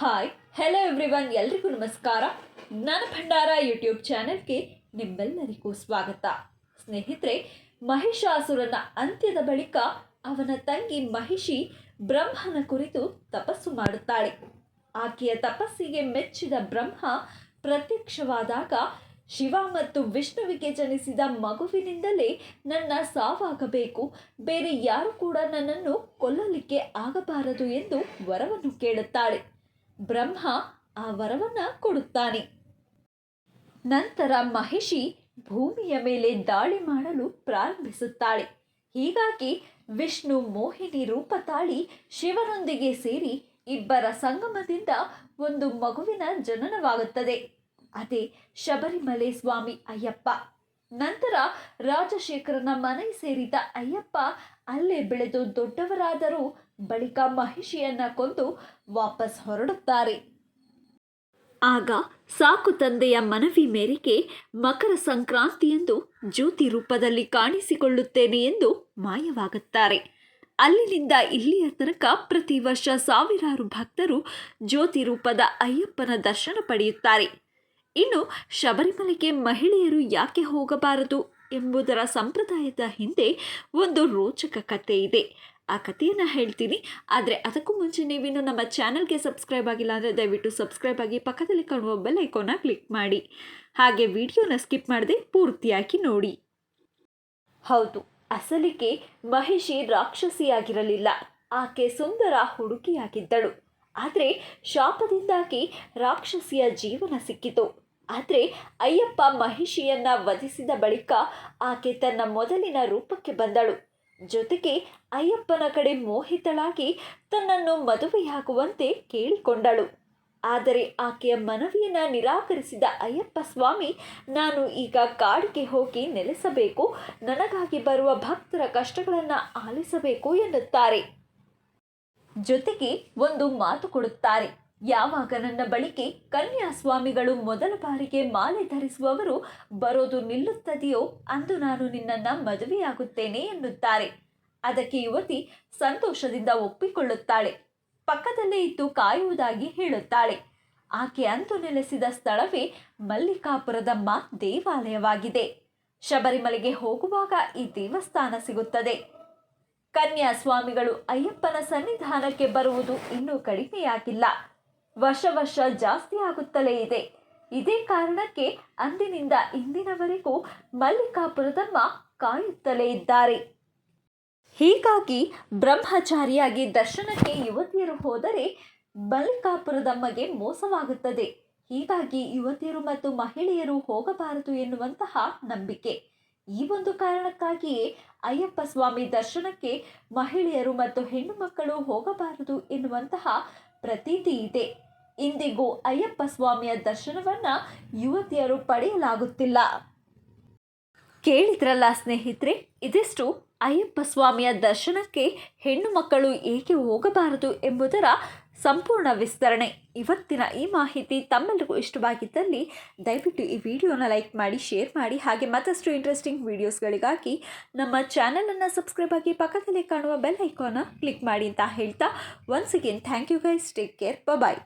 Hi hello everyone ಎಲ್ರಿಗೂ ನಮಸ್ಕಾರ. ಜ್ಞಾನ ಭಂಡಾರ ಯೂಟ್ಯೂಬ್ ಚಾನೆಲ್ಗೆ ನಿಮ್ಮೆಲ್ಲರಿಗೂ ಸ್ವಾಗತ. ಸ್ನೇಹಿತರೆ, ಮಹಿಷಾಸುರನ ಅಂತ್ಯದ ಬಳಿಕ ಅವನ ತಂಗಿ ಮಹಿಷಿ ಬ್ರಹ್ಮನ ಕುರಿತು ತಪಸ್ಸು ಮಾಡುತ್ತಾಳೆ. ಆಕೆಯ ತಪಸ್ಸಿಗೆ ಮೆಚ್ಚಿದ ಬ್ರಹ್ಮ ಪ್ರತ್ಯಕ್ಷವಾದಾಗ ಶಿವ ಮತ್ತು ವಿಷ್ಣುವಿಗೆ ಜನಿಸಿದ ಮಗುವಿನಿಂದಲೇ ನನ್ನ ಸಾವಾಗಬೇಕು. ಬೇರೆ ಯಾರು ಕೂಡ ನನ್ನನ್ನು ಕೊಲ್ಲಲಿಕ್ಕೆ ಆಗಬಾರದು ಎಂದು ವರವನ್ನು ಕೇಳುತ್ತಾಳೆ. ಬ್ರಹ್ಮ ಆ ವರವನ್ನು ಕೊಡುತ್ತಾನೆ. ನಂತರ ಮಹಿಷಿ ಭೂಮಿಯ ಮೇಲೆ ದಾಳಿ ಮಾಡಲು ಪ್ರಾರಂಭಿಸುತ್ತಾಳೆ. ಹೀಗಾಗಿ ವಿಷ್ಣು ಮೋಹಿನಿ ರೂಪ ತಾಳಿ ಶಿವನೊಂದಿಗೆ ಸೇರಿ ಇಬ್ಬರ ಸಂಗಮದಿಂದ ಒಂದು ಮಗುವಿನ ಜನನವಾಗುತ್ತದೆ. ಅದೇ ಶಬರಿಮಲೆ ಸ್ವಾಮಿ ಅಯ್ಯಪ್ಪ. ನಂತರ ರಾಜಶೇಖರನ ಮನೆ ಸೇರಿದ ಅಯ್ಯಪ್ಪ ಅಲ್ಲೇ ಬೆಳೆದು ದೊಡ್ಡವರಾದರೂ ಬಳಿಕ ಮಹಿಷಿಯನ್ನ ಕೊಂದು ವಾಪಸ್ ಹೊರಡುತ್ತಾರೆ. ಆಗ ಸಾಕು ತಂದೆಯ ಮನವಿ ಮೇರೆಗೆ ಮಕರ ಸಂಕ್ರಾಂತಿಯಂದು ಜ್ಯೋತಿ ರೂಪದಲ್ಲಿ ಕಾಣಿಸಿಕೊಳ್ಳುತ್ತೇನೆ ಎಂದು ಮಾಯವಾಗುತ್ತಾರೆ. ಅಲ್ಲಿನಿಂದ ಇಲ್ಲಿಯ ತನಕ ಪ್ರತಿ ವರ್ಷ ಸಾವಿರಾರು ಭಕ್ತರು ಜ್ಯೋತಿ ರೂಪದ ಅಯ್ಯಪ್ಪನ ದರ್ಶನ ಪಡೆಯುತ್ತಾರೆ. ಇನ್ನು ಶಬರಿಮಲೆಗೆ ಮಹಿಳೆಯರು ಯಾಕೆ ಹೋಗಬಾರದು ಎಂಬುದರ ಸಂಪ್ರದಾಯದ ಹಿಂದೆ ಒಂದು ರೋಚಕ ಕಥೆ ಇದೆ. ಆ ಕಥೆಯನ್ನು ಹೇಳ್ತೀನಿ. ಆದರೆ ಅದಕ್ಕೂ ಮುಂಚೆ ನೀವಿನ್ನು ನಮ್ಮ ಚಾನಲ್ಗೆ ಸಬ್ಸ್ಕ್ರೈಬ್ ಆಗಿಲ್ಲ ಅಂದರೆ ದಯವಿಟ್ಟು ಸಬ್ಸ್ಕ್ರೈಬ್ ಆಗಿ ಪಕ್ಕದಲ್ಲಿ ಕಾಣುವ ಬೆಲ್ ಐಕೋನ ಕ್ಲಿಕ್ ಮಾಡಿ. ಹಾಗೆ ವಿಡಿಯೋನ ಸ್ಕಿಪ್ ಮಾಡದೆ ಪೂರ್ತಿಯಾಗಿ ನೋಡಿ. ಹೌದು, ಅಸಲಿಗೆ ಮಹಿಷಿ ರಾಕ್ಷಸಿಯಾಗಿರಲಿಲ್ಲ. ಆಕೆ ಸುಂದರ ಹುಡುಗಿಯಾಗಿದ್ದಳು. ಆದರೆ ಶಾಪದಿಂದಾಗಿ ರಾಕ್ಷಸಿಯ ಜೀವನ ಸಿಕ್ಕಿತು. ಆದರೆ ಅಯ್ಯಪ್ಪ ಮಹಿಷಿಯನ್ನ ವಧಿಸಿದ ಬಳಿಕ ಆಕೆ ತನ್ನ ಮೊದಲಿನ ರೂಪಕ್ಕೆ ಬಂದಳು. ಜೊತೆಗೆ ಅಯ್ಯಪ್ಪನ ಕಡೆ ಮೋಹಿತಳಾಗಿ ತನ್ನನ್ನು ಮದುವೆಯಾಗುವಂತೆ ಕೇಳಿಕೊಂಡಳು. ಆದರೆ ಆಕೆಯ ಮನವಿಯನ್ನು ನಿರಾಕರಿಸಿದ ಅಯ್ಯಪ್ಪ ಸ್ವಾಮಿ, ನಾನು ಈಗ ಕಾಡಿಗೆ ಹೋಗಿ ನೆಲೆಸಬೇಕು. ನನಗಾಗಿ ಬರುವ ಭಕ್ತರ ಕಷ್ಟಗಳನ್ನು ಆಲಿಸಬೇಕು ಎನ್ನುತ್ತಾರೆ. ಜೊತೆಗೆ ಒಂದು ಮಾತು ಕೊಡುತ್ತಾರೆ. ಯಾವಾಗ ನನ್ನ ಬಳಿಕೆ ಕನ್ಯಾಸ್ವಾಮಿಗಳು ಮೊದಲ ಬಾರಿಗೆ ಮಾಲೆ ಧರಿಸುವವರು ಬರೋದು ನಿಲ್ಲುತ್ತದೆಯೋ ಅಂದು ನಾನು ನಿನ್ನನ್ನು ಮದುವೆಯಾಗುತ್ತೇನೆ ಎನ್ನುತ್ತಾರೆ. ಅದಕ್ಕೆ ಯುವತಿ ಸಂತೋಷದಿಂದ ಒಪ್ಪಿಕೊಳ್ಳುತ್ತಾಳೆ. ಪಕ್ಕದಲ್ಲೇ ಇದ್ದು ಕಾಯುವುದಾಗಿ ಹೇಳುತ್ತಾಳೆ. ಆಕೆ ಅಂದು ನೆಲೆಸಿದ ಸ್ಥಳವೇ ಮಲ್ಲಿಕಾಪುರದ ಮಾ ದೇವಾಲಯವಾಗಿದೆ. ಶಬರಿಮಲೆಗೆ ಹೋಗುವಾಗ ಈ ದೇವಸ್ಥಾನ ಸಿಗುತ್ತದೆ. ಕನ್ಯಾ ಸ್ವಾಮಿಗಳು ಅಯ್ಯಪ್ಪನ ಸನ್ನಿಧಾನಕ್ಕೆ ಬರುವುದು ಇನ್ನೂ ಕಡಿಮೆಯಾಗಿಲ್ಲ. ವರ್ಷ ವರ್ಷ ಜಾಸ್ತಿ ಆಗುತ್ತಲೇ ಇದೆ. ಇದೇ ಕಾರಣಕ್ಕೆ ಅಂದಿನಿಂದ ಇಂದಿನವರೆಗೂ ಮಲ್ಲಿಕಾಪುರದಮ್ಮ ಕಾಯುತ್ತಲೇ ಇದ್ದಾರೆ. ಹೀಗಾಗಿ ಬ್ರಹ್ಮಚಾರಿಯಾಗಿ ದರ್ಶನಕ್ಕೆ ಯುವತಿಯರು ಹೋದರೆ ಮಲ್ಲಿಕಾಪುರದಮ್ಮಗೆ ಮೋಸವಾಗುತ್ತದೆ. ಹೀಗಾಗಿ ಯುವತಿಯರು ಮತ್ತು ಮಹಿಳೆಯರು ಹೋಗಬಾರದು ಎನ್ನುವಂತಹ ನಂಬಿಕೆ. ಈ ಒಂದು ಕಾರಣಕ್ಕಾಗಿಯೇ ಅಯ್ಯಪ್ಪ ಸ್ವಾಮಿ ದರ್ಶನಕ್ಕೆ ಮಹಿಳೆಯರು ಮತ್ತು ಹೆಣ್ಣು ಮಕ್ಕಳು ಹೋಗಬಾರದು ಎನ್ನುವಂತಹ ಪ್ರತೀತಿ ಇದೆ. ಇಂದಿಗೂ ಅಯ್ಯಪ್ಪ ಸ್ವಾಮಿಯ ದರ್ಶನವನ್ನ ಯುವತಿಯರು ಪಡೆಯಲಾಗುತ್ತಿಲ್ಲ. ಕೇಳಿದ್ರಲ್ಲ ಸ್ನೇಹಿತರೆ, ಇದಿಷ್ಟು ಅಯ್ಯಪ್ಪ ಸ್ವಾಮಿಯ ದರ್ಶನಕ್ಕೆ ಹೆಣ್ಣು ಮಕ್ಕಳು ಏಕೆ ಹೋಗಬಾರದು ಎಂಬುದರ ಸಂಪೂರ್ಣ ವಿಸ್ತರಣೆ. ಇವತ್ತಿನ ಈ ಮಾಹಿತಿ ತಮ್ಮೆಲ್ಲರಿಗೂ ಇಷ್ಟವಾಗಿದ್ದಲ್ಲಿ ದಯವಿಟ್ಟು ಈ ವಿಡಿಯೋನ ಲೈಕ್ ಮಾಡಿ, ಶೇರ್ ಮಾಡಿ, ಹಾಗೆ ಮತ್ತಷ್ಟು ಇಂಟ್ರೆಸ್ಟಿಂಗ್ ವೀಡಿಯೋಸ್ಗಳಿಗಾಗಿ ನಮ್ಮ ಚಾನಲನ್ನು ಸಬ್ಸ್ಕ್ರೈಬ್ ಆಗಿ ಪಕ್ಕದಲ್ಲಿ ಕಾಣುವ ಬೆಲ್ ಐಕಾನ ಕ್ಲಿಕ್ ಮಾಡಿ ಅಂತ ಹೇಳ್ತಾ once again thank you guys take care bye